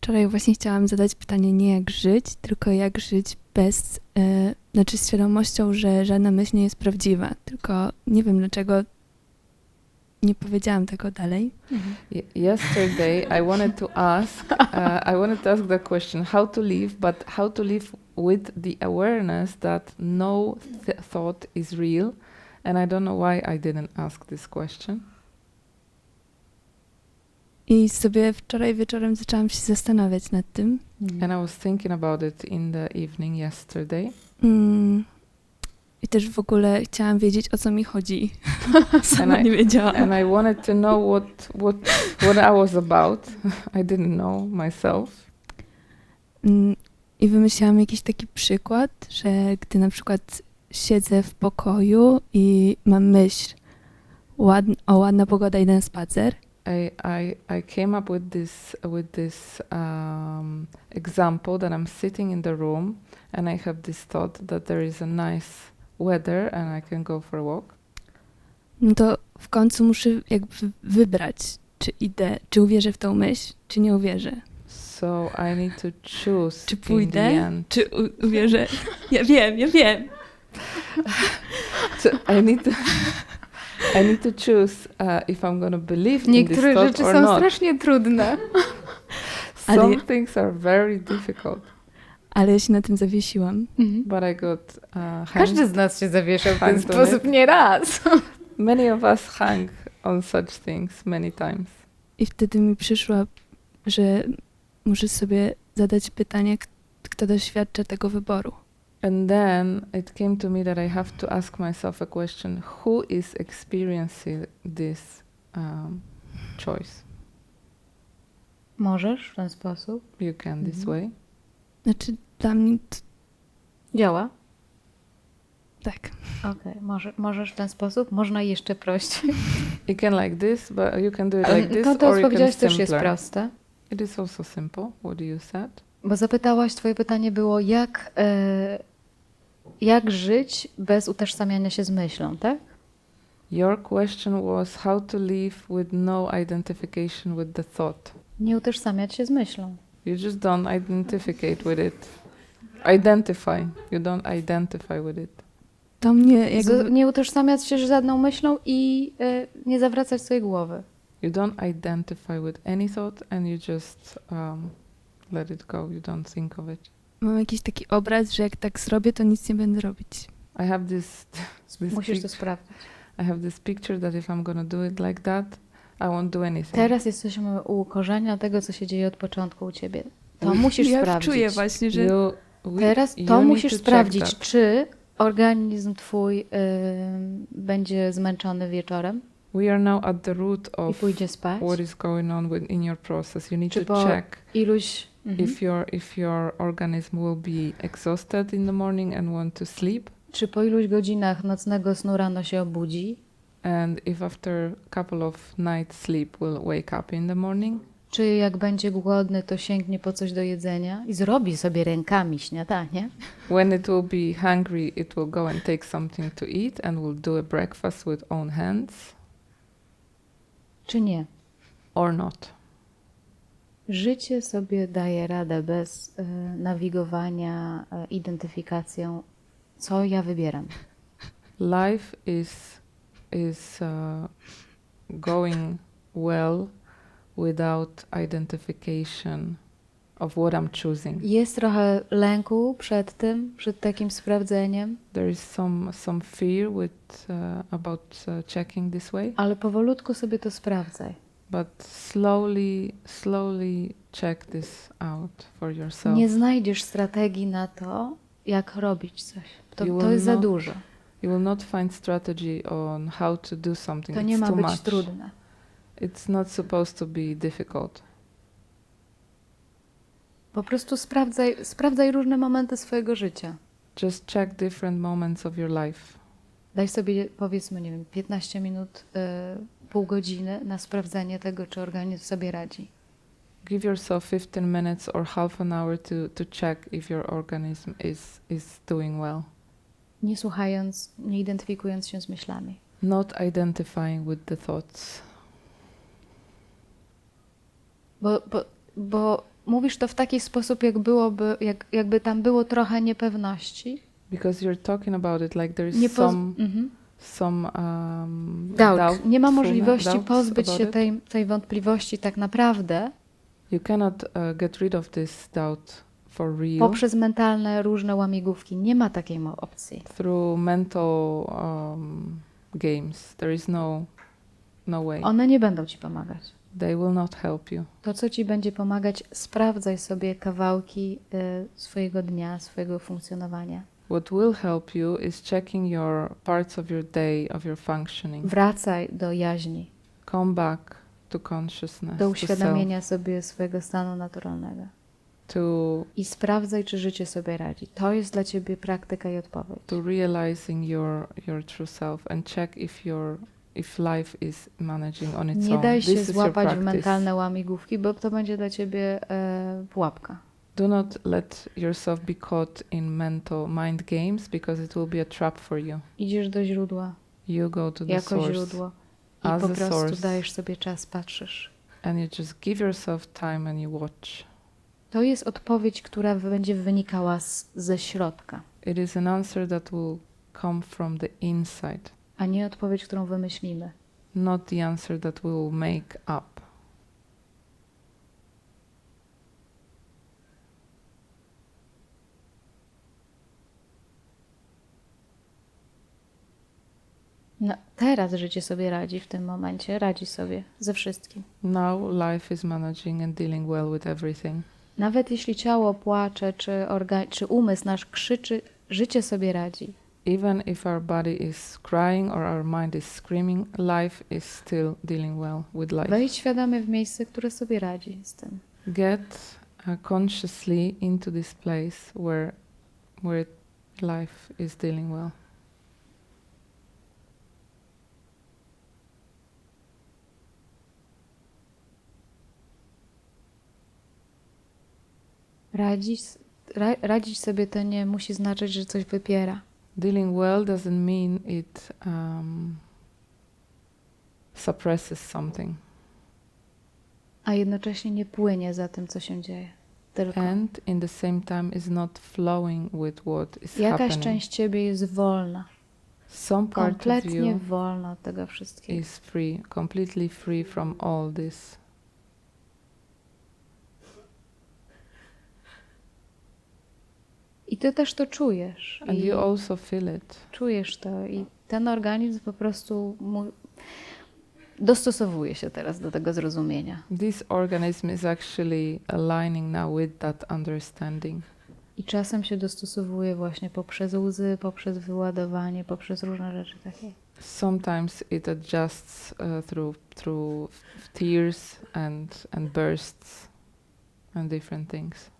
Wczoraj właśnie chciałam zadać pytanie nie jak żyć, tylko jak żyć bez, e, znaczy z świadomością, że żadna myśl nie jest prawdziwa. Tylko nie wiem dlaczego nie powiedziałam tego dalej. Y- yesterday, I wanted to ask. Uh, I wanted to ask the question: how to live, but how to live with the awareness that no th- thought is real. And I don't know why I didn't ask this question. I sobie wczoraj wieczorem zaczęłam się zastanawiać nad tym. And I was thinking about it in the evening yesterday. Mm. I też w ogóle chciałam wiedzieć, o co mi chodzi. Sama And I- nie wiedziałam. and I wanted to know what what what I was about. I didn't know myself. Mm, I wymyślałam jakiś taki przykład, że gdy na przykład siedzę w pokoju i mam myśl, ład, o ładna pogoda, idę na spacer, I, I, I came up with this with this um, example that I'm sitting in the room and I have this thought that there is a nice weather and I can go for a walk. no to w końcu muszę jakby wybrać, czy idę, czy uwierzę w tą myśl, czy nie uwierzę. So I need to choose Czy in the pójdę, end. czy u- uwierzę. Ja wiem, ja wiem. So I need to I need to choose uh, if I'm going to believe in this Niektóre thought rzeczy or są not. strasznie trudne. Some Ale- things are very difficult, Ale ja się na tym zawiesiłam. but I got uh, Każdy z nas się zawieszał w ten Hang on sposób nie raz. many of us hang on such things many times. I wtedy mi przyszło, że muszę sobie zadać pytanie, kto doświadcza tego wyboru. And then it came to me that I have to ask myself a question who is experiencing this um, choice? Możesz w ten sposób? You can this Mhm. way. Znaczy dla mnie to, Działa? tak. Okej, może, możesz w ten sposób? Można jeszcze prościej. You can like this, but you can do it like this, to, to co powiedziałaś też jest proste. It is also simple. What you said. Bo zapytałaś, twoje pytanie było, jak, e, jak żyć bez utożsamiania się z myślą, tak? Your question was how to live with no identification with the thought. Nie utożsamiać się z myślą. You just don't identificate with it. Identify. You don't identify with it. To mnie jakby... Z, nie utożsamiać się z żadną myślą i e, nie zawracać swojej głowy. You don't identify with any thought and you just um, let it go. You don't think of it. Mam jakiś taki obraz, że jak tak zrobię, to nic nie będę robić. I have this, this Musisz to sprawdzić. I have this picture that if I'm gonna do it like that, I won't do anything. Teraz jesteśmy u korzenia tego, co się dzieje od początku u ciebie. To musisz ja sprawdzić. czuję właśnie, że You, we- Teraz you to musisz to check sprawdzić, czy organizm twój ym, będzie zmęczony wieczorem We are now at the root of what is going on within your process. You need to check Iluś. Mhm. if your if your organism will be exhausted in the morning and want to sleep, Czy po iluś godzinach nocnego snu rano się obudzi? and if after a couple of nights sleep will wake up in the morning. Czy jak będzie głodny, to sięgnie po coś do jedzenia i zrobi sobie rękami śniadanie? When it will be hungry, it will go and take something to eat and will do a breakfast with own hands Czy nie? or not. Życie sobie daje radę bez y, nawigowania, y, identyfikacją, co ja wybieram. Life is is uh, going well without identification of what I'm choosing. Jest trochę lęku przed tym, przed takim sprawdzeniem, There is some some fear with uh, about uh, checking this way, ale powolutku sobie to sprawdzaj. but slowly slowly check this out for yourself. Nie znajdziesz strategii na to, jak robić coś. To, You to will jest za not- dużo. You will not find strategy on how to do something. To It's nie ma too być much. trudne. It's not supposed to be difficult. Po prostu sprawdzaj, sprawdzaj różne momenty swojego życia. Just check different moments of your life. Daj sobie powiedzmy, nie wiem, 15 minut, y, pół godziny na sprawdzenie tego, czy organizm sobie radzi. Give yourself 15 minutes or half an hour to, to check if your organism is, is doing well. Nie słuchając, nie identyfikując się z myślami. Not identifying with the thoughts. Bo, bo, bo mówisz to w taki sposób, jak byłoby, jak, jakby tam było trochę niepewności. Because you're talking about it like there is some, mhm. some um, Doubt. Nie ma możliwości pozbyć się tej, tej wątpliwości tak naprawdę You cannot uh, get rid of this doubt for real poprzez mentalne różne łamigłówki. Nie ma takiej opcji. through mental um, games. There is no no way. One nie będą ci pomagać. They will not help you. To, co ci będzie pomagać, sprawdzaj sobie kawałki y, swojego dnia, swojego funkcjonowania. What will help you is checking your parts of your day, of your functioning. Wracaj do jaźni, Come back to consciousness, do to self, uświadomienia sobie swojego stanu naturalnego. to I sprawdzaj, czy życie sobie radzi. To jest dla ciebie praktyka i odpowiedź. to realizing your your true self and check if your if life is managing on its Nie own. daj się This is your złapać w practice. mentalne łamigłówki, bo to będzie dla ciebie e, pułapka. Do not let yourself be caught in mental mind games because it will be a trap for you. Idziesz do źródła You go to the jako source źródło i as po a prostu source. dajesz sobie czas, patrzysz. and you just give yourself time and you watch. To jest odpowiedź, która będzie wynikała z, ze środka, It is an answer that will come from the inside, a nie odpowiedź, którą wymyślimy. not the answer that we will make up. No, teraz życie sobie radzi w tym momencie, radzi sobie ze wszystkim. Now life is managing and dealing well with everything. Nawet jeśli ciało płacze, czy, orga- czy umysł nasz krzyczy, życie sobie radzi. Even if our body is crying or our mind is screaming, life is still dealing well with life. Wejdź świadomie w miejsce, które sobie radzi z tym. Get uh, consciously into this place where where life is dealing well. Radzić, ra, radzić sobie to nie musi znaczyć, że coś wypiera. Dealing well doesn't mean it um, suppresses something. a jednocześnie nie płynie za tym, co się dzieje. Tylko and in the same time is not flowing with what is jakaś happening. część ciebie jest wolna, Some part of kompletnie you wolna od tego wszystkiego. is free, completely free from all this. Ty też to czujesz. And you also feel it. czujesz to i ten organizm po prostu mu, dostosowuje się teraz do tego zrozumienia. This organism is actually aligning now with that understanding. I czasem się dostosowuje właśnie poprzez łzy, poprzez wyładowanie, poprzez różne rzeczy takie. Sometimes it adjusts uh, through through tears and and bursts and different things.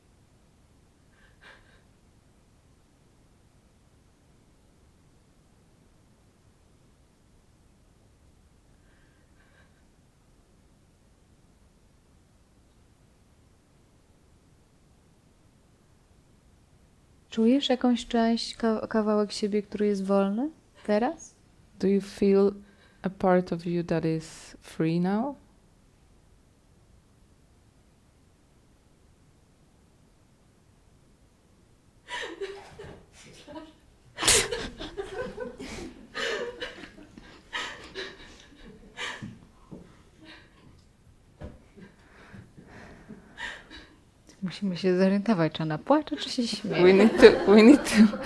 Czujesz jakąś część, ka- kawałek siebie, który jest wolny teraz? Do you feel a part of you that is free now? Musimy się zorientować, czy ona płacze, czy się We śmieje. need to we need to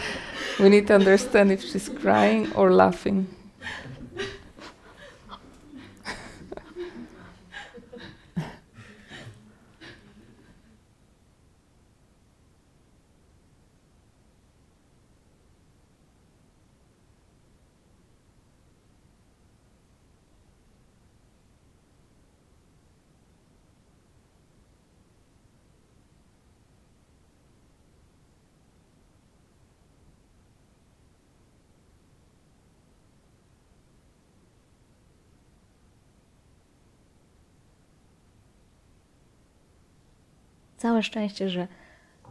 we need to understand if she's crying or laughing. Całe szczęście, że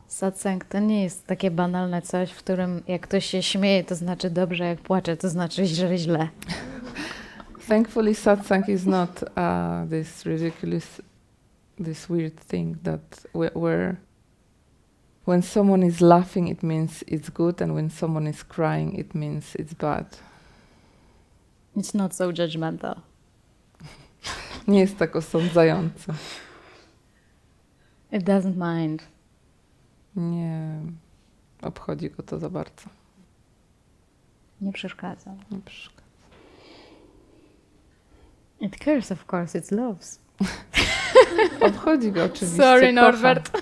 satsang to nie jest takie banalne coś, w którym jak ktoś się śmieje, to znaczy dobrze, jak płacze, to znaczy że źle. Thankfully, satsang is not uh, this ridiculous, this weird thing that wh- where when someone is laughing, it means it's good, and when someone is crying, it means it's bad. It's not so judgmental. Nie jest tak osądzające. It doesn't mind. Nie obchodzi go to za bardzo. Nie przeszkadza. Nie przeszkadza. It cares, of course, it loves. Obchodzi go oczywiście. Sorry. Norbert.